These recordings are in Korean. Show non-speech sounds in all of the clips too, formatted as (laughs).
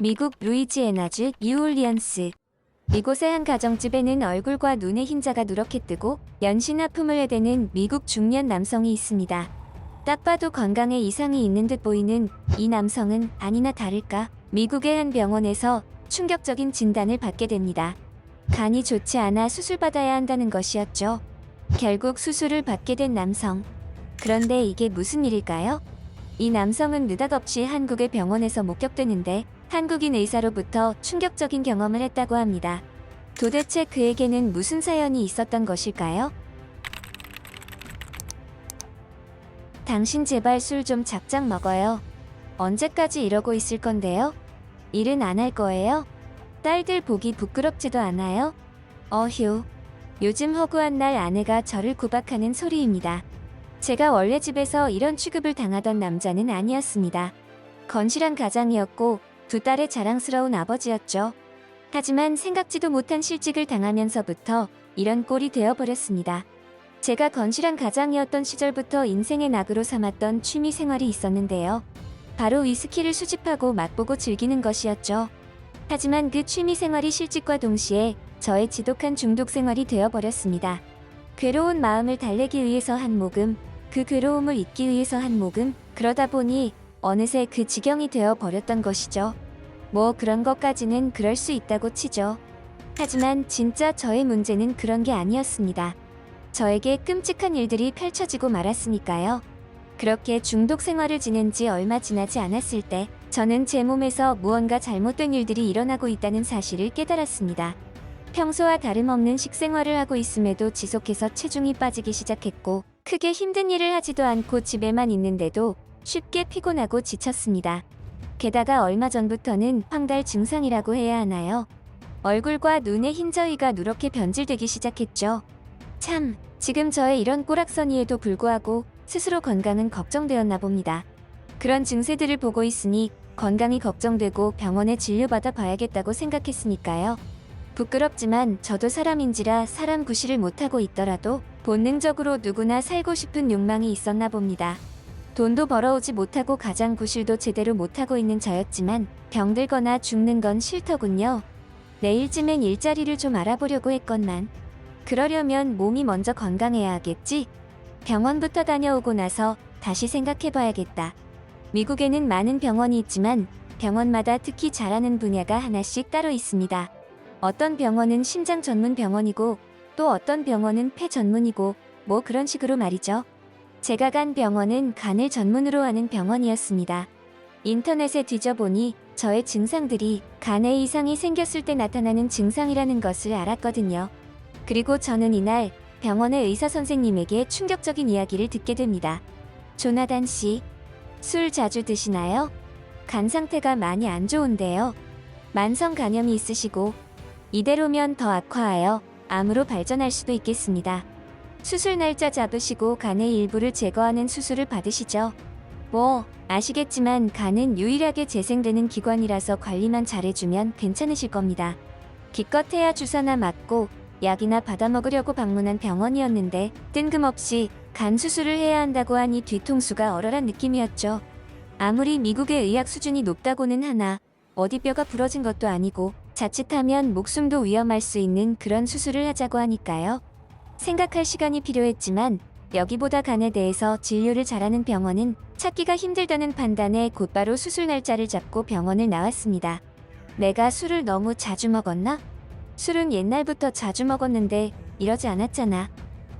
미국 루이지애나주 뉴올리언스. 이곳의 한 가정집에는 얼굴과 눈에 흰자가 누렇게 뜨고 연신 아픔을 해대는 미국 중년 남성이 있습니다. 딱 봐도 건강에 이상이 있는 듯 보이는 이 남성은 아니나 다를까 미국의 한 병원에서 충격적인 진단을 받게 됩니다. 간이 좋지 않아 수술받아야 한다는 것이었죠. 결국 수술을 받게 된 남성. 그런데 이게 무슨 일일까요? 이 남성은 느닷없이 한국의 병원에서 목격되는데 한국인 의사로부터 충격적인 경험을 했다고 합니다. 도대체 그에게는 무슨 사연이 있었던 것일까요? 당신 제발 술 좀 작작 먹어요. 언제까지 이러고 있을 건데요? 일은 안 할 거예요? 딸들 보기 부끄럽지도 않아요? 어휴. 요즘 허구한 날 아내가 저를 구박하는 소리입니다. 제가 원래 집에서 이런 취급을 당하던 남자는 아니었습니다. 건실한 가장이었고 두 딸의 자랑스러운 아버지였죠. 하지만 생각지도 못한 실직을 당하면서부터 이런 꼴이 되어버렸습니다. 제가 건실한 가장이었던 시절부터 인생의 낙으로 삼았던 취미 생활이 있었는데요. 바로 위스키를 수집하고 맛보고 즐기는 것이었죠. 하지만 그 취미 생활이 실직과 동시에 저의 지독한 중독 생활이 되어버렸습니다. 괴로운 마음을 달래기 위해서 한 모금, 그 괴로움을 잊기 위해서 한 모금, 그러다 보니 어느새 그 지경이 되어 버렸던 것이죠. 뭐 그런 것까지는 그럴 수 있다고 치죠. 하지만 진짜 저의 문제는 그런 게 아니었습니다. 저에게 끔찍한 일들이 펼쳐지고 말았으니까요. 그렇게 중독 생활을 지낸 지 얼마 지나지 않았을 때 저는 제 몸에서 무언가 잘못된 일들이 일어나고 있다는 사실을 깨달았습니다. 평소와 다름없는 식생활을 하고 있음에도 지속해서 체중이 빠지기 시작했고 크게 힘든 일을 하지도 않고 집에만 있는데도 쉽게 피곤하고 지쳤습니다. 게다가 얼마 전부터는 황달 증상이라고 해야 하나요? 얼굴과 눈의 흰저위가 누렇게 변질되기 시작했죠. 참, 지금 저의 이런 꼬락서니에도 불구하고 스스로 건강은 걱정되었나 봅니다. 그런 증세들을 보고 있으니 건강이 걱정되고 병원에 진료받아 봐야겠다고 생각했으니까요. 부끄럽지만 저도 사람인지라 사람 구실을 못하고 있더라도 본능적으로 누구나 살고 싶은 욕망이 있었나 봅니다. 돈도 벌어오지 못하고 가장 구실도 제대로 못하고 있는 저였지만 병들거나 죽는 건 싫더군요. 내일쯤엔 일자리를 좀 알아보려고 했건만 그러려면 몸이 먼저 건강해야 하겠지? 병원부터 다녀오고 나서 다시 생각해봐야겠다. 미국에는 많은 병원이 있지만 병원마다 특히 잘하는 분야가 하나씩 따로 있습니다. 어떤 병원은 심장 전문 병원이고 또 어떤 병원은 폐 전문이고 뭐 그런 식으로 말이죠. 제가 간 병원은 간을 전문으로 하는 병원이었습니다. 인터넷에 뒤져보니 저의 증상들이 간에 이상이 생겼을 때 나타나는 증상이라는 것을 알았거든요. 그리고 저는 이날 병원의 의사 선생님에게 충격적인 이야기를 듣게 됩니다. 조나단 씨, 술 자주 드시나요? 간 상태가 많이 안 좋은데요. 만성 간염이 있으시고 이대로면 더 악화하여 암으로 발전할 수도 있겠습니다. 수술 날짜 잡으시고 간의 일부를 제거하는 수술을 받으시죠. 뭐 아시겠지만 간은 유일하게 재생되는 기관이라서 관리만 잘해주면 괜찮으실 겁니다. 기껏해야 주사나 맞고 약이나 받아먹으려고 방문한 병원이었는데 뜬금없이 간 수술을 해야 한다고 하니 뒤통수가 얼얼한 느낌이었죠. 아무리 미국의 의학 수준이 높다고는 하나 어디 뼈가 부러진 것도 아니고 자칫하면 목숨도 위험할 수 있는 그런 수술을 하자고 하니까요. 생각할 시간이 필요했지만 여기보다 간에 대해서 진료를 잘하는 병원은 찾기가 힘들다는 판단에 곧바로 수술 날짜를 잡고 병원을 나왔습니다. 내가 술을 너무 자주 먹었나? 술은 옛날부터 자주 먹었는데 이러지 않았잖아.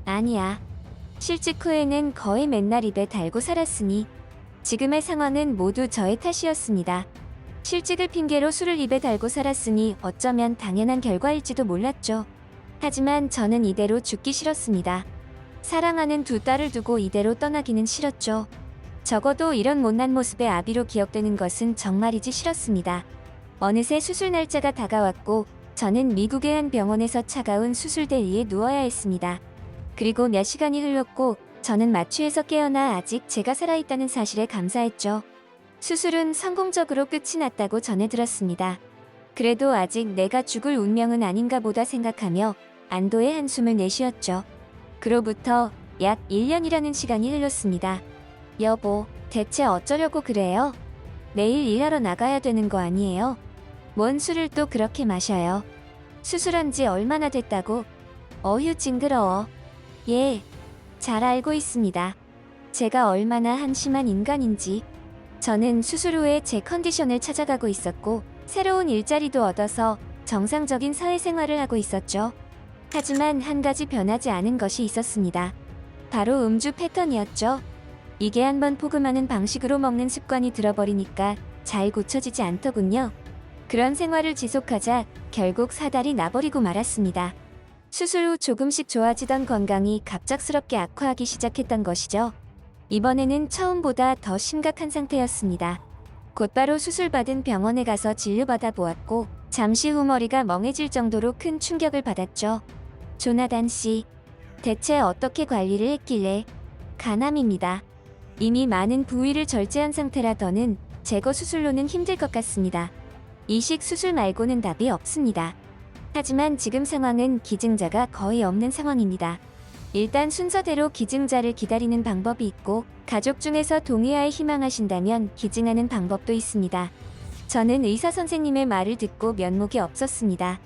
아니야. 실직 후에는 거의 맨날 입에 달고 살았으니 지금의 상황은 모두 저의 탓이었습니다. 실직을 핑계로 술을 입에 달고 살았으니 어쩌면 당연한 결과일지도 몰랐죠. 하지만 저는 이대로 죽기 싫었습니다. 사랑하는 두 딸을 두고 이대로 떠나기는 싫었죠. 적어도 이런 못난 모습의 아비로 기억되는 것은 정말이지 싫었습니다. 어느새 수술 날짜가 다가왔고 저는 미국의 한 병원에서 차가운 수술대 위에 누워야 했습니다. 그리고 몇 시간이 흘렀고 저는 마취에서 깨어나 아직 제가 살아있다는 사실에 감사했죠. 수술은 성공적으로 끝이 났다고 전해 들었습니다. 그래도 아직 내가 죽을 운명은 아닌가 보다 생각하며 안도의 한숨을 내쉬었죠. 그로부터 약 1년이라는 시간이 흘렀습니다. 여보, 대체 어쩌려고 그래요? 내일 일하러 나가야 되는 거 아니에요? 뭔 술을 또 그렇게 마셔요? 수술한 지 얼마나 됐다고? 어휴 징그러워. 예, 잘 알고 있습니다. 제가 얼마나 한심한 인간인지. 저는 수술 후에 제 컨디션을 찾아가고 있었고, 새로운 일자리도 얻어서 정상적인 사회생활을 하고 있었죠. 하지만 한 가지 변하지 않은 것이 있었습니다. 바로 음주 패턴이었죠. 이게 한번 포금하는 방식으로 먹는 습관이 들어버리니까 잘 고쳐지지 않더군요. 그런 생활을 지속하자 결국 사달이 나버리고 말았습니다. 수술 후 조금씩 좋아지던 건강이 갑작스럽게 악화하기 시작했던 것이죠. 이번에는 처음보다 더 심각한 상태였습니다. 곧바로 수술받은 병원에 가서 진료받아 보았고, 잠시 후 머리가 멍해질 정도로 큰 충격을 받았죠. 조나단 씨, 대체 어떻게 관리를 했길래? 간암입니다. 이미 많은 부위를 절제한 상태라 더는 제거 수술로는 힘들 것 같습니다. 이식 수술 말고는 답이 없습니다. 하지만 지금 상황은 기증자가 거의 없는 상황입니다. 일단 순서대로 기증자를 기다리는 방법이 있고 가족 중에서 동의하에 희망하신다면 기증하는 방법도 있습니다. 저는 의사 선생님의 말을 듣고 면목이 없었습니다.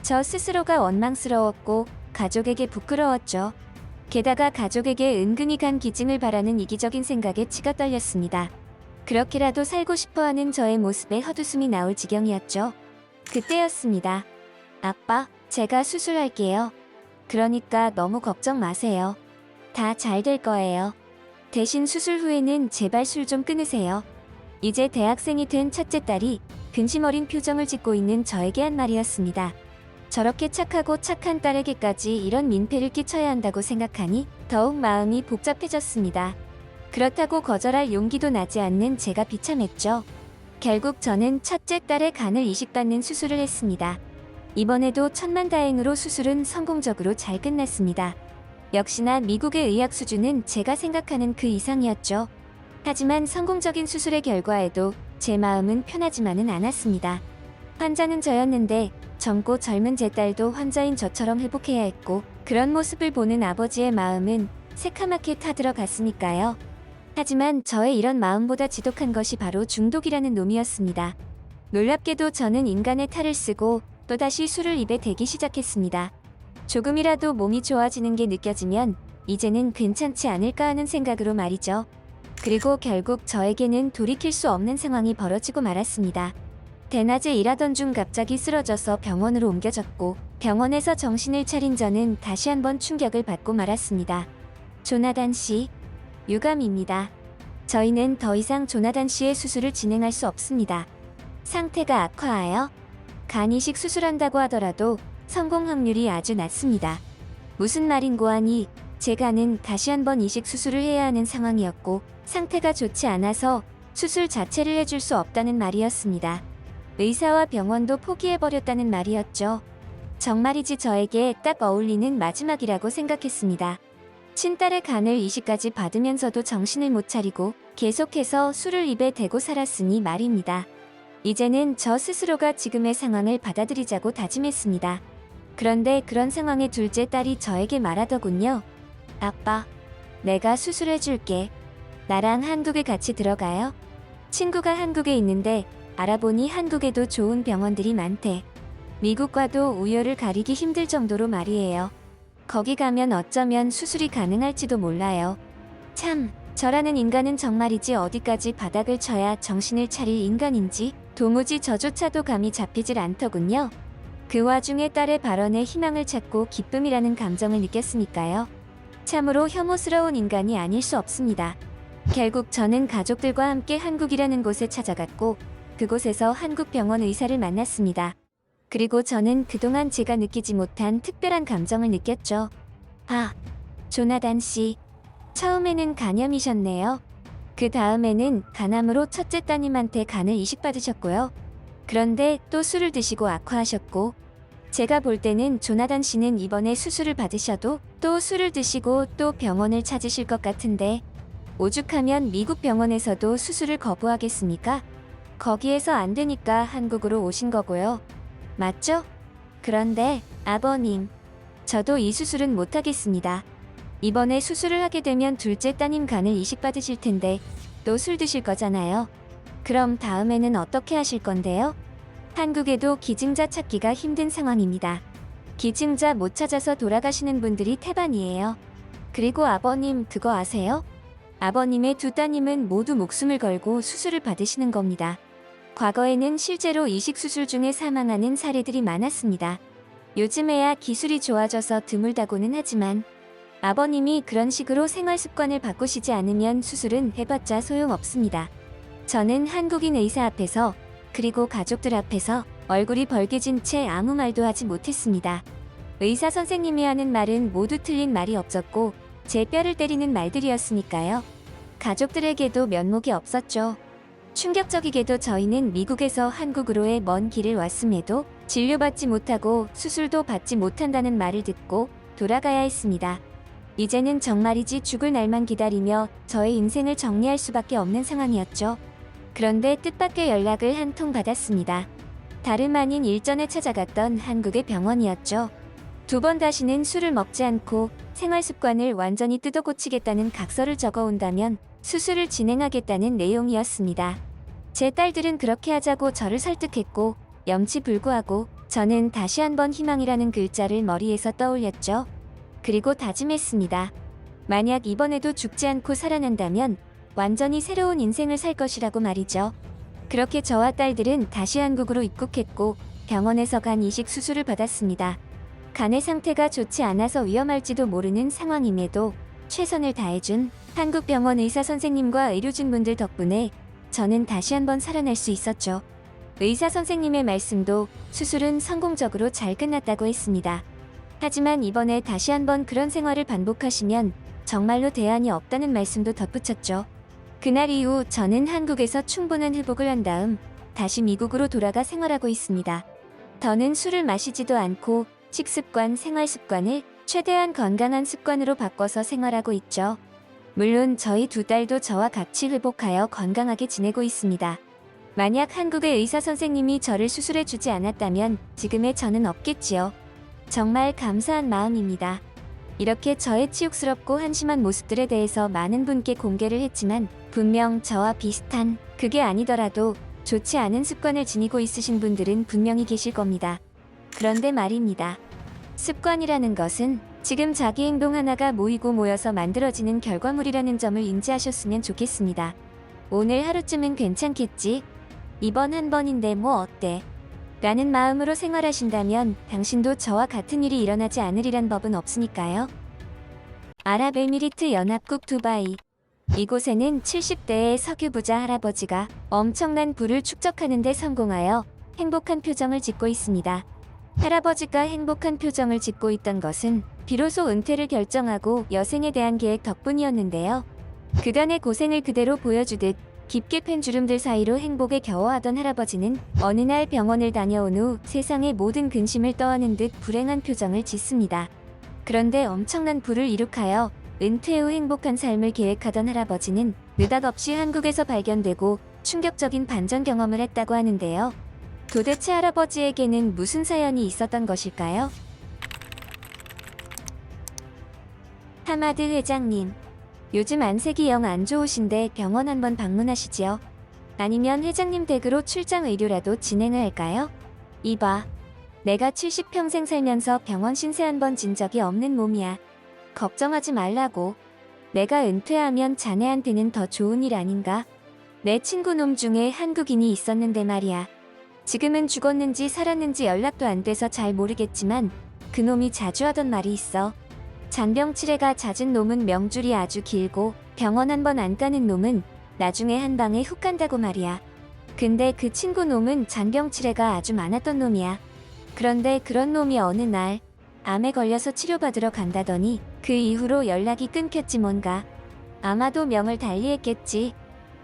저 스스로가 원망스러웠고 가족에게 부끄러웠죠. 게다가 가족에게 은근히 간 기증을 바라는 이기적인 생각에 치가 떨렸습니다. 그렇게라도 살고 싶어하는 저의 모습에 헛웃음이 나올 지경이었죠. 그때였습니다. 아빠, 제가 수술할게요. 그러니까 너무 걱정 마세요. 다 잘 될 거예요. 대신 수술 후에는 제발 술 좀 끊으세요. 이제 대학생이 된 첫째 딸이 근심 어린 표정을 짓고 있는 저에게 한 말이었습니다. 저렇게 착하고 착한 딸에게까지 이런 민폐를 끼쳐야 한다고 생각하니 더욱 마음이 복잡해졌습니다. 그렇다고 거절할 용기도 나지 않는 제가 비참했죠. 결국 저는 첫째 딸의 간을 이식받는 수술을 했습니다. 이번에도 천만 다행으로 수술은 성공적으로 잘 끝났습니다. 역시나 미국의 의학 수준은 제가 생각하는 그 이상이었죠. 하지만 성공적인 수술의 결과에도 제 마음은 편하지만은 않았습니다. 환자는 저였는데 젊고 젊은 제 딸도 환자인 저처럼 회복해야 했고 그런 모습을 보는 아버지의 마음은 새카맣게 타들어갔으니까요. 하지만 저의 이런 마음보다 지독한 것이 바로 중독이라는 놈이었습니다. 놀랍게도 저는 인간의 탈을 쓰고 또다시 술을 입에 대기 시작했습니다. 조금이라도 몸이 좋아지는 게 느껴지면 이제는 괜찮지 않을까 하는 생각으로 말이죠. 그리고 결국 저에게는 돌이킬 수 없는 상황이 벌어지고 말았습니다. 대낮에 일하던 중 갑자기 쓰러져서 병원으로 옮겨졌고 병원에서 정신을 차린 저는 다시 한번 충격을 받고 말았습니다. 조나단 씨, 유감입니다. 저희는 더 이상 조나단 씨의 수술을 진행할 수 없습니다. 상태가 악화하여 간 이식 수술한다고 하더라도 성공 확률이 아주 낮습니다. 무슨 말인고 하니 제 간은 다시 한번 이식 수술을 해야 하는 상황이었고 상태가 좋지 않아서 수술 자체를 해줄 수 없다는 말이었습니다. 의사와 병원도 포기해버렸다는 말이었죠. 정말이지 저에게 딱 어울리는 마지막이라고 생각했습니다. 친딸의 간을 이식까지 받으면서도 정신을 못 차리고 계속해서 술을 입에 대고 살았으니 말입니다. 이제는 저 스스로가 지금의 상황을 받아들이자고 다짐했습니다. 그런데 그런 상황에 둘째 딸이 저에게 말하더군요. 아빠, 내가 수술해줄게. 나랑 한국에 같이 들어가요? 친구가 한국에 있는데 알아보니 한국에도 좋은 병원들이 많대. 미국과도 우열을 가리기 힘들 정도로 말이에요. 거기 가면 어쩌면 수술이 가능할지도 몰라요. 참, 저라는 인간은 정말이지 어디까지 바닥을 쳐야 정신을 차릴 인간인지 도무지 저조차도 감이 잡히질 않더군요. 그 와중에 딸의 발언에 희망을 찾고 기쁨이라는 감정을 느꼈으니까요. 참으로 혐오스러운 인간이 아닐 수 없습니다. 결국 저는 가족들과 함께 한국이라는 곳에 찾아갔고 그곳에서 한국 병원 의사를 만났습니다. 그리고 저는 그동안 제가 느끼지 못한 특별한 감정을 느꼈죠. 아, 조나단 씨. 처음에는 간염이셨네요. 그 다음에는 간암으로 첫째 따님한테 간을 이식받으셨고요. 그런데 또 술을 드시고 악화하셨고, 제가 볼 때는 조나단 씨는 이번에 수술을 받으셔도 또 술을 드시고 또 병원을 찾으실 것 같은데, 오죽하면 미국 병원에서도 수술을 거부하겠습니까? 거기에서 안 되니까 한국으로 오신 거고요. 맞죠? 그런데 아버님, 저도 이 수술은 못하겠습니다. 이번에 수술을 하게 되면 둘째 따님 간을 이식받으실 텐데 또 술 드실 거잖아요. 그럼 다음에는 어떻게 하실 건데요? 한국에도 기증자 찾기가 힘든 상황입니다. 기증자 못 찾아서 돌아가시는 분들이 태반이에요. 그리고 아버님 그거 아세요? 아버님의 두 따님은 모두 목숨을 걸고 수술을 받으시는 겁니다. 과거에는 실제로 이식 수술 중에 사망하는 사례들이 많았습니다. 요즘에야 기술이 좋아져서 드물다고는 하지만 아버님이 그런 식으로 생활 습관을 바꾸시지 않으면 수술은 해봤자 소용없습니다. 저는 한국인 의사 앞에서 그리고 가족들 앞에서 얼굴이 벌개진 채 아무 말도 하지 못했습니다. 의사 선생님이 하는 말은 모두 틀린 말이 없었고 제 뼈를 때리는 말들이었으니까요. 가족들에게도 면목이 없었죠. 충격적이게도 저희는 미국에서 한국으로의 먼 길을 왔음에도 진료받지 못하고 수술도 받지 못한다는 말을 듣고 돌아가야 했습니다. 이제는 정말이지 죽을 날만 기다리며 저의 인생을 정리할 수밖에 없는 상황이었죠. 그런데 뜻밖의 연락을 한 통 받았습니다. 다름 아닌 일전에 찾아갔던 한국의 병원이었죠. 두 번 다시는 술을 먹지 않고 생활 습관을 완전히 뜯어 고치겠다는 각서를 적어 온다면 수술을 진행하겠다는 내용이었습니다. 제 딸들은 그렇게 하자고 저를 설득했고 염치불구하고 저는 다시 한번 희망이라는 글자를 머리에서 떠올렸죠. 그리고 다짐했습니다. 만약 이번에도 죽지 않고 살아난다면 완전히 새로운 인생을 살 것이라고 말이죠. 그렇게 저와 딸들은 다시 한국으로 입국했고 병원에서 간 이식 수술을 받았습니다. 간의 상태가 좋지 않아서 위험할지도 모르는 상황임에도 최선을 다해준 한국 병원 의사 선생님과 의료진분들 덕분에 저는 다시 한번 살아날 수 있었죠. 의사 선생님의 말씀도 수술은 성공적으로 잘 끝났다고 했습니다. 하지만 이번에 다시 한번 그런 생활을 반복하시면 정말로 대안이 없다는 말씀도 덧붙였죠. 그날 이후 저는 한국에서 충분한 회복을 한 다음 다시 미국으로 돌아가 생활하고 있습니다. 더는 술을 마시지도 않고 식습관, 생활 습관을 최대한 건강한 습관으로 바꿔서 생활하고 있죠. 물론 저희 두 딸도 저와 같이 회복하여 건강하게 지내고 있습니다. 만약 한국의 의사 선생님이 저를 수술해 주지 않았다면 지금의 저는 없겠지요. 정말 감사한 마음입니다. 이렇게 저의 치욕스럽고 한심한 모습들에 대해서 많은 분께 공개를 했지만 분명 저와 비슷한 그게 아니더라도 좋지 않은 습관을 지니고 있으신 분들은 분명히 계실 겁니다. 그런데 말입니다. 습관이라는 것은 지금 자기 행동 하나가 모이고 모여서 만들어지는 결과물이라는 점을 인지하셨으면 좋겠습니다. 오늘 하루쯤은 괜찮겠지? 이번 한 번인데 뭐 어때? 라는 마음으로 생활하신다면 당신도 저와 같은 일이 일어나지 않으리란 법은 없으니까요. 아랍에미리트 연합국 두바이. 이곳에는 70대의 석유 부자 할아버지가 엄청난 부를 축적하는 데 성공하여 행복한 표정을 짓고 있습니다. 할아버지가 행복한 표정을 짓고 있던 것은 비로소 은퇴를 결정하고 여생에 대한 계획 덕분이었는데요. 그간의 고생을 그대로 보여주듯 깊게 팬 주름들 사이로 행복에 겨워하던 할아버지는 어느 날 병원을 다녀온 후 세상의 모든 근심을 떠안은 듯 불행한 표정을 짓습니다. 그런데 엄청난 부를 이룩하여 은퇴 후 행복한 삶을 계획하던 할아버지는 느닷없이 한국에서 발견되고 충격적인 반전 경험을 했다고 하는데요. 도대체 할아버지에게는 무슨 사연이 있었던 것일까요? 하마드 회장님, 요즘 안색이 영 안 좋으신데 병원 한번 방문하시지요. 아니면 회장님 댁으로 출장 의료라도 진행을 할까요? 이봐. 내가 70평생 살면서 병원 신세 한 번 진 적이 없는 몸이야. 걱정하지 말라고. 내가 은퇴하면 자네한테는 더 좋은 일 아닌가? 내 친구 놈 중에 한국인이 있었는데 말이야. 지금은 죽었는지 살았는지 연락도 안 돼서 잘 모르겠지만 그 놈이 자주 하던 말이 있어. 잔병 치레가 잦은 놈은 명줄이 아주 길고 병원 한 번 안 가는 놈은 나중에 한 방에 훅 간다고 말이야. 근데 그 친구 놈은 잔병 치레가 아주 많았던 놈이야. 그런데 그런 놈이 어느 날 암에 걸려서 치료받으러 간다더니 그 이후로 연락이 끊겼지 뭔가. 아마도 명을 달리했겠지.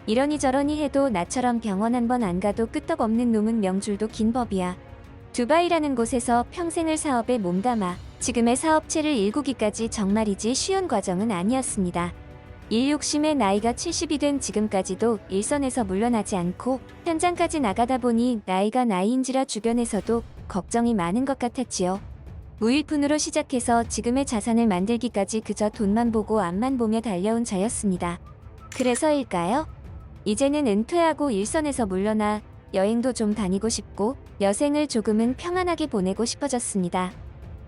이러니 저러니 해도 나처럼 병원 한 번 안 가도 끄떡없는 놈은 명줄도 긴 법이야. 두바이라는 곳에서 평생을 사업에 몸담아 지금의 사업체를 일구기까지 정말이지 쉬운 과정은 아니었습니다. 일 욕심에 나이가 70이 된 지금까지도 일선에서 물러나지 않고 현장까지 나가다 보니 나이가 나이인지라 주변에서도 걱정이 많은 것 같았지요. 무일푼으로 시작해서 지금의 자산을 만들기까지 그저 돈만 보고 앞만 보며 달려온 자였습니다. 그래서일까요? 이제는 은퇴하고 일선에서 물러나 여행도 좀 다니고 싶고 여생을 조금은 평안하게 보내고 싶어졌습니다.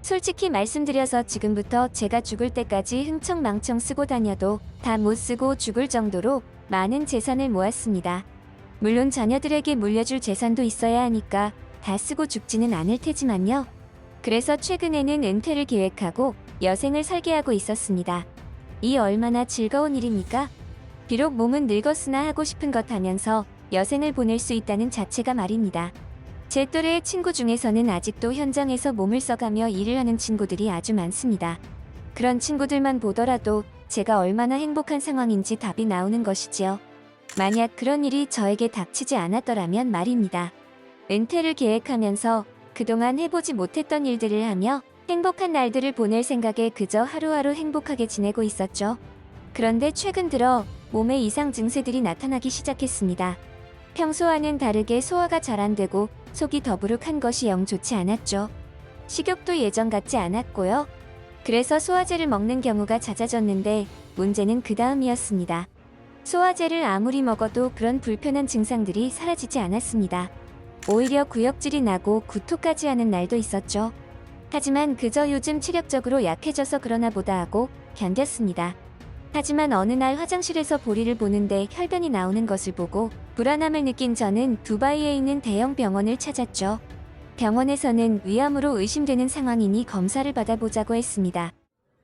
솔직히 말씀드려서 지금부터 제가 죽을 때까지 흥청망청 쓰고 다녀도 다 못 쓰고 죽을 정도로 많은 재산을 모았습니다. 물론 자녀들에게 물려줄 재산도 있어야 하니까 다 쓰고 죽지는 않을 테지만요. 그래서 최근에는 은퇴를 계획하고 여생을 설계하고 있었습니다. 이 얼마나 즐거운 일입니까? 비록 몸은 늙었으나 하고 싶은 것 하면서 여생을 보낼 수 있다는 자체가 말입니다. 제 또래의 친구 중에서는 아직도 현장에서 몸을 써가며 일을 하는 친구들이 아주 많습니다. 그런 친구들만 보더라도 제가 얼마나 행복한 상황인지 답이 나오는 것이지요. 만약 그런 일이 저에게 닥치지 않았더라면 말입니다. 은퇴를 계획하면서 그동안 해보지 못했던 일들을 하며 행복한 날들을 보낼 생각에 그저 하루하루 행복하게 지내고 있었죠. 그런데 최근 들어 몸에 이상 증세들이 나타나기 시작했습니다. 평소와는 다르게 소화가 잘 안 되고 속이 더부룩한 것이 영 좋지 않았죠. 식욕도 예전 같지 않았고요. 그래서 소화제를 먹는 경우가 잦아졌는데 문제는 그 다음이었습니다. 소화제를 아무리 먹어도 그런 불편한 증상들이 사라지지 않았습니다. 오히려 구역질이 나고 구토까지 하는 날도 있었죠. 하지만 그저 요즘 체력적으로 약해져서 그러나 보다 하고 견뎠습니다. 하지만 어느 날 화장실에서 보리를 보는데 혈변이 나오는 것을 보고 불안함을 느낀 저는 두바이에 있는 대형 병원을 찾았죠. 병원에서는 위암으로 의심되는 상황이니 검사를 받아보자고 했습니다.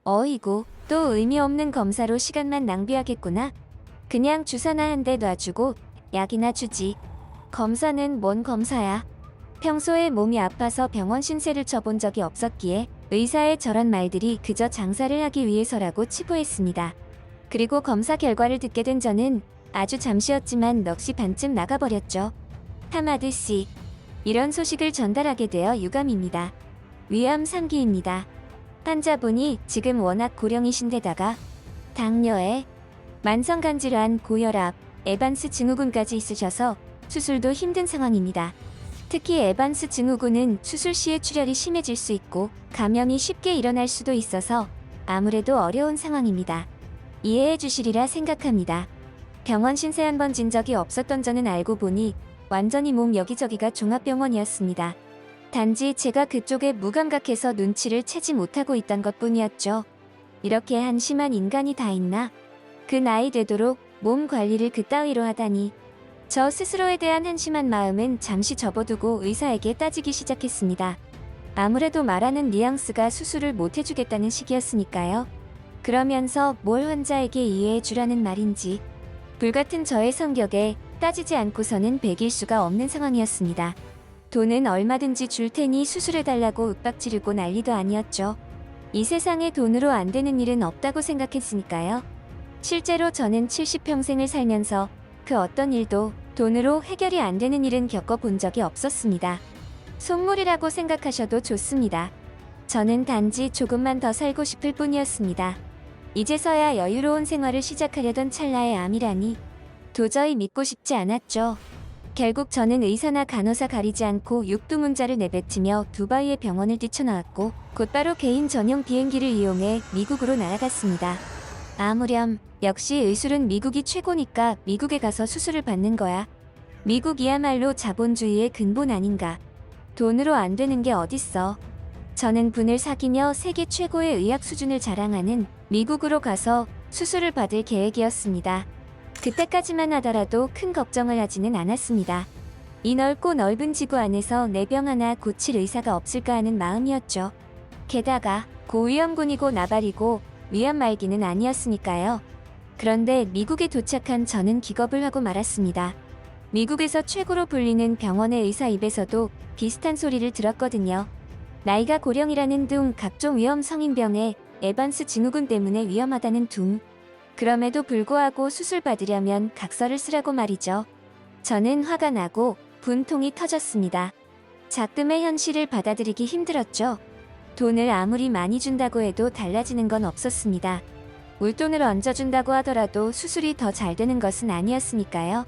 어이구, 또 의미 없는 검사로 시간만 낭비하겠구나. 그냥 주사나 한 대 놔주고 약이나 주지. 검사는 뭔 검사야? 평소에 몸이 아파서 병원 신세를 쳐본 적이 없었기에 의사의 저런 말들이 그저 장사를 하기 위해서라고 치부했습니다. 그리고 검사 결과를 듣게 된 저는 아주 잠시였지만 넋이 반쯤 나가버렸죠. 하마드 씨. 이런 소식을 전달하게 되어 유감입니다. 위암 3기입니다. 환자분이 지금 워낙 고령이신데다가 당뇨에 만성간 질환, 고혈압, 에반스 증후군까지 있으셔서 수술도 힘든 상황입니다. 특히 에반스 증후군은 수술 시에 출혈이 심해질 수 있고 감염이 쉽게 일어날 수도 있어서 아무래도 어려운 상황입니다. 이해해 주시리라 생각합니다. 병원 신세 한 번 진 적이 없었던 저는 알고 보니 완전히 몸 여기저기가 종합병원이었습니다. 단지 제가 그쪽에 무감각해서 눈치를 채지 못하고 있던 것 뿐이었죠. 이렇게 한심한 인간이 다 있나? 그 나이 되도록 몸 관리를 그따위로 하다니. 저 스스로에 대한 한심한 마음은 잠시 접어두고 의사에게 따지기 시작했습니다. 아무래도 말하는 뉘앙스가 수술을 못 해주겠다는 식이었으니까요. 그러면서 뭘 환자에게 이해해 주라는 말인지. 불같은 저의 성격에 따지지 않고서는 베길 수가 없는 상황이었습니다. 돈은 얼마든지 줄 테니 수술해달라고 윽박지르고 난리도 아니었죠. 이 세상에 돈으로 안 되는 일은 없다고 생각했으니까요. 실제로 저는 70평생을 살면서 그 어떤 일도 돈으로 해결이 안 되는 일은 겪어본 적이 없었습니다. 속물이라고 생각하셔도 좋습니다. 저는 단지 조금만 더 살고 싶을 뿐이었습니다. 이제서야 여유로운 생활을 시작하려던 찰나의 암이라니 도저히 믿고 싶지 않았죠. 결국 저는 의사나 간호사 가리지 않고 육두문자를 내뱉으며 두바이의 병원을 뛰쳐나왔고 곧바로 개인 전용 비행기를 이용해 미국으로 날아갔습니다. 아무렴 역시 의술은 미국이 최고니까 미국에 가서 수술을 받는 거야. 미국이야말로 자본주의의 근본 아닌가. 돈으로 안 되는 게 어딨어. 저는 분을 사귀며 세계 최고의 의학 수준을 자랑하는 미국으로 가서 수술을 받을 계획이었습니다. 그때까지만 하더라도 큰 걱정을 하지는 않았습니다. 이 넓고 넓은 지구 안에서 내 병 하나 고칠 의사가 없을까 하는 마음이었죠. 게다가 고위험군이고 나발이고 위험 말기는 아니었으니까요. 그런데 미국에 도착한 저는 기겁을 하고 말았습니다. 미국에서 최고로 불리는 병원의 의사 입에서도 비슷한 소리를 들었거든요. 나이가 고령이라는 둥 각종 위험 성인병에 에반스 증후군 때문에 위험하다는 둥. 그럼에도 불구하고 수술 받으려면 각서를 쓰라고 말이죠. 저는 화가 나고 분통이 터졌습니다. 작금의 현실을 받아들이기 힘들었죠. 돈을 아무리 많이 준다고 해도 달라지는 건 없었습니다. 울돈을 얹어준다고 하더라도 수술이 더 잘 되는 것은 아니었으니까요.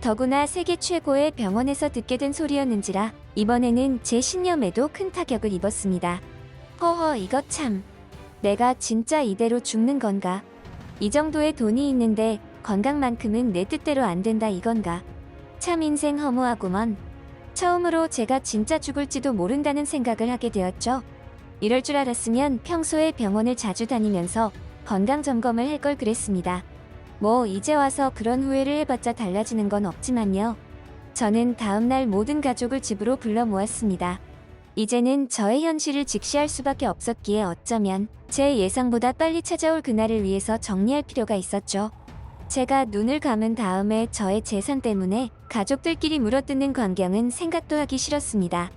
더구나 세계 최고의 병원에서 듣게 된 소리였는지라 이번에는 제 신념에도 큰 타격을 입었습니다. 허허 이거 참. 내가 진짜 이대로 죽는 건가? 이 정도의 돈이 있는데 건강만큼은 내 뜻대로 안 된다 이건가. 참 인생 허무하구먼. 처음으로 제가 진짜 죽을지도 모른다는 생각을 하게 되었죠. 이럴 줄 알았으면 평소에 병원을 자주 다니면서 건강 점검을 할 걸 그랬습니다. 뭐 이제 와서 그런 후회를 해봤자 달라지는 건 없지만요. 저는 다음날 모든 가족을 집으로 불러 모았습니다. 이제는 저의 현실을 직시할 수밖에 없었기에 어쩌면 제 예상보다 빨리 찾아올 그날을 위해서 정리할 필요가 있었죠. 제가 눈을 감은 다음에 저의 재산 때문에 가족들끼리 물어뜯는 광경은 생각도 하기 싫었습니다.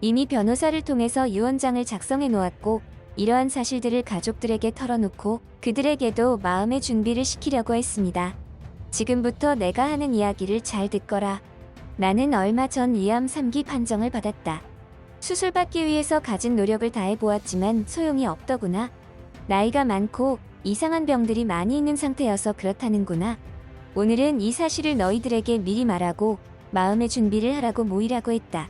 이미 변호사를 통해서 유언장을 작성해 놓았고 이러한 사실들을 가족들에게 털어놓고 그들에게도 마음의 준비를 시키려고 했습니다. 지금부터 내가 하는 이야기를 잘 듣거라. 나는 얼마 전 위암 3기 판정을 받았다. 수술받기 위해서 가진 노력을 다해 보았지만 소용이 없더구나. 나이가 많고 이상한 병들이 많이 있는 상태여서 그렇다는구나. 오늘은 이 사실을 너희들에게 미리 말하고 마음의 준비를 하라고 모이라고 했다.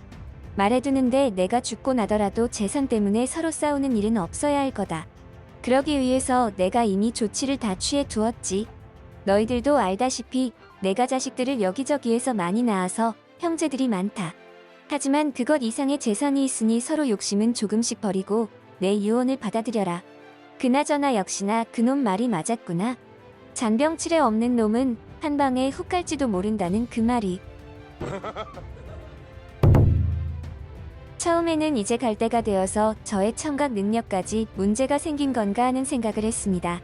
말해두는데 내가 죽고 나더라도 재산 때문에 서로 싸우는 일은 없어야 할 거다. 그러기 위해서 내가 이미 조치를 다 취해 두었지. 너희들도 알다시피 내가 자식들을 여기저기에서 많이 낳아서 형제들이 많다. 하지만 그것 이상의 재산이 있으니 서로 욕심은 조금씩 버리고 내 유언을 받아들여라. 그나저나 역시나 그놈 말이 맞았구나. 잔병치레 없는 놈은 한 방에 훅 갈지도 모른다는 그 말이. (laughs) 처음에는 이제 갈 때가 되어서 저의 청각 능력까지 문제가 생긴 건가 하는 생각을 했습니다.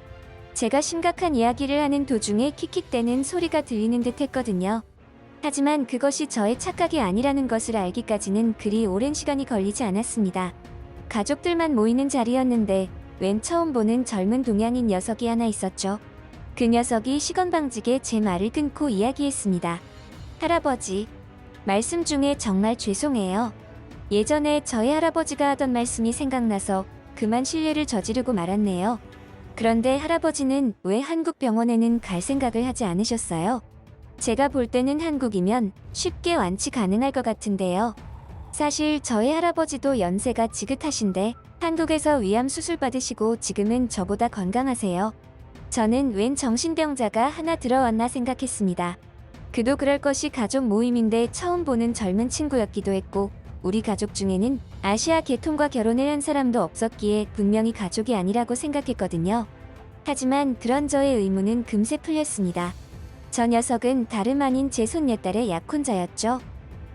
제가 심각한 이야기를 하는 도중에 킥킥대는 소리가 들리는 듯 했거든요. 하지만 그것이 저의 착각이 아니라는 것을 알기까지는 그리 오랜 시간이 걸리지 않았습니다. 가족들만 모이는 자리였는데 웬 처음 보는 젊은 동양인 녀석이 하나 있었죠. 그 녀석이 시건방지게 제 말을 끊고 이야기했습니다. 할아버지, 말씀 중에 정말 죄송해요. 예전에 저희 할아버지가 하던 말씀이 생각나서 그만 실례를 저지르고 말았네요. 그런데 할아버지는 왜 한국 병원에는 갈 생각을 하지 않으셨어요? 제가 볼 때는 한국이면 쉽게 완치 가능할 것 같은데요. 사실 저희 할아버지도 연세가 지긋하신데 한국에서 위암 수술 받으시고 지금은 저보다 건강하세요. 저는 웬 정신병자가 하나 들어왔나 생각했습니다. 그도 그럴 것이 가족 모임인데 처음 보는 젊은 친구였기도 했고 우리 가족 중에는 아시아 계통과 결혼을 한 사람도 없었기에 분명히 가족이 아니라고 생각했거든요. 하지만 그런 저의 의문은 금세 풀렸습니다. 저 녀석은 다름 아닌 제 손녀딸의 약혼자였죠.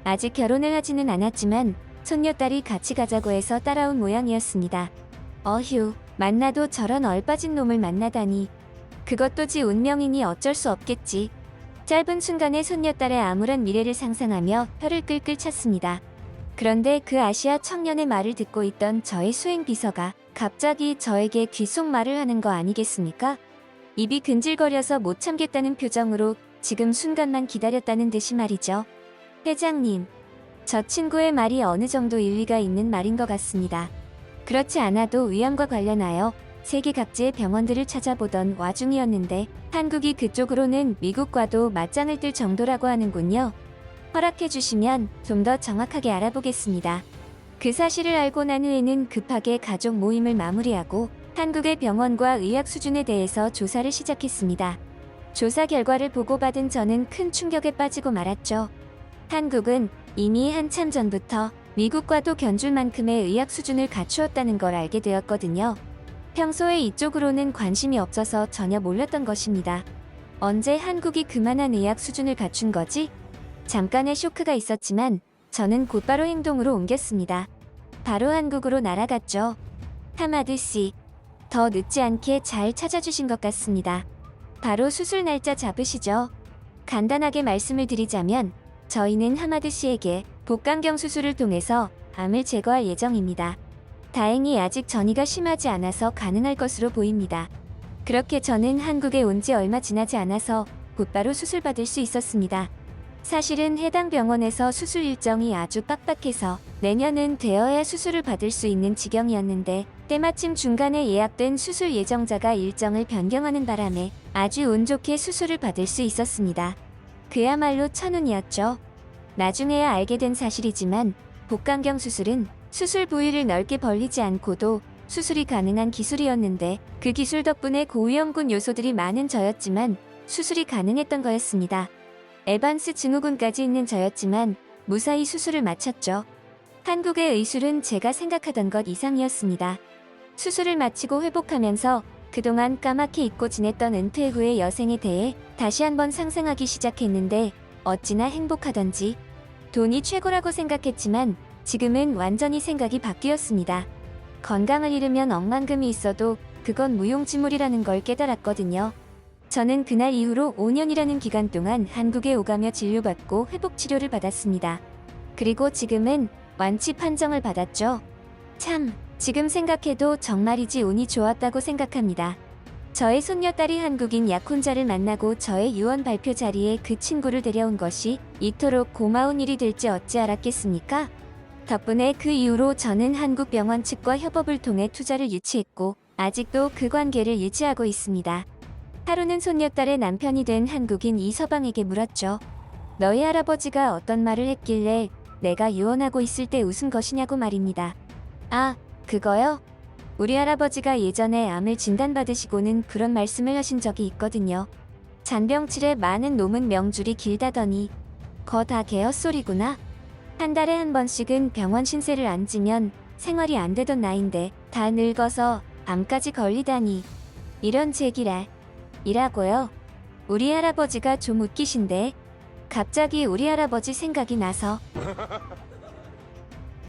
아직 결혼을 하지는 않았지만 손녀딸이 같이 가자고 해서 따라온 모양이었습니다. 어휴, 만나도 저런 얼빠진 놈을 만나다니. 그것도 지 운명이니 어쩔 수 없겠지. 짧은 순간에 손녀딸의 암울한 미래를 상상하며 혀를 끌끌 찼습니다. 그런데 그 아시아 청년의 말을 듣고 있던 저의 수행 비서가 갑자기 저에게 귓속말을 하는 거 아니겠습니까? 입이 근질거려서 못 참겠다는 표정으로 지금 순간만 기다렸다는 듯이 말이죠. 회장님, 저 친구의 말이 어느 정도 일리가 있는 말인 것 같습니다. 그렇지 않아도 위암과 관련하여 세계 각지의 병원들을 찾아보던 와중이었는데 한국이 그쪽으로는 미국과도 맞짱을 뜰 정도라고 하는군요. 허락해 주시면 좀 더 정확하게 알아보겠습니다. 그 사실을 알고 난 후에는 급하게 가족 모임을 마무리하고 한국의 병원과 의학 수준에 대해서 조사를 시작했습니다. 조사 결과를 보고받은 저는 큰 충격에 빠지고 말았죠. 한국은 이미 한참 전부터 미국과도 견줄 만큼의 의학 수준을 갖추었다는 걸 알게 되었거든요. 평소에 이쪽으로는 관심이 없어서 전혀 몰랐던 것입니다. 언제 한국이 그만한 의학 수준을 갖춘 거지? 잠깐의 쇼크가 있었지만 저는 곧바로 행동으로 옮겼습니다. 바로 한국으로 날아갔죠. 하마드 씨, 더 늦지 않게 잘 찾아주신 것 같습니다. 바로 수술 날짜 잡으시죠. 간단하게 말씀을 드리자면 저희는 하마드 씨에게 복강경 수술을 통해서 암을 제거할 예정입니다. 다행히 아직 전이가 심하지 않아서 가능할 것으로 보입니다. 그렇게 저는 한국에 온 지 얼마 지나지 않아서 곧바로 수술받을 수 있었습니다. 사실은 해당 병원에서 수술 일정이 아주 빡빡해서 내년은 되어야 수술을 받을 수 있는 지경이었는데 때마침 중간에 예약된 수술 예정자가 일정을 변경하는 바람에 아주 운 좋게 수술을 받을 수 있었습니다. 그야말로 천운이었죠. 나중에야 알게 된 사실이지만 복강경 수술은 수술 부위를 넓게 벌리지 않고도 수술이 가능한 기술이었는데 그 기술 덕분에 고위험군 요소들이 많은 저였지만 수술이 가능했던 거였습니다. 에반스 증후군까지 있는 저였지만 무사히 수술을 마쳤죠. 한국의 의술은 제가 생각하던 것 이상이었습니다. 수술을 마치고 회복하면서 그동안 까맣게 잊고 지냈던 은퇴 후의 여생에 대해 다시 한번 상상하기 시작했는데 어찌나 행복하던지 돈이 최고라고 생각했지만 지금은 완전히 생각이 바뀌었습니다. 건강을 잃으면 억만금이 있어도 그건 무용지물이라는 걸 깨달았거든요. 저는 그날 이후로 5년이라는 기간 동안 한국에 오가며 진료받고 회복 치료를 받았습니다. 그리고 지금은 완치 판정을 받았죠. 참, 지금 생각해도 정말이지 운이 좋았다고 생각합니다. 저의 손녀딸이 한국인 약혼자를 만나고 저의 유언 발표 자리에 그 친구를 데려온 것이 이토록 고마운 일이 될지 어찌 알았겠습니까? 덕분에 그 이후로 저는 한국 병원 측과 협업을 통해 투자를 유치했고 아직도 그 관계를 유지하고 있습니다. 하루는 손녀딸의 남편이 된 한국인 이서방에게 물었죠. 너희 할아버지가 어떤 말을 했길래 내가 유언하고 있을 때 웃은 것이냐고 말입니다. 아, 그거요? 우리 할아버지가 예전에 암을 진단받으시고는 그런 말씀을 하신 적이 있거든요. 잔병치레 많은 놈은 명줄이 길다더니 거 다 개헛소리구나. 한 달에 한 번씩은 병원 신세를 안 지면 생활이 안 되던 나인데 다 늙어서 암까지 걸리다니 이런 제기랄 이라고요. 우리 할아버지가 좀 웃기신데 갑자기 우리 할아버지 생각이 나서 (laughs)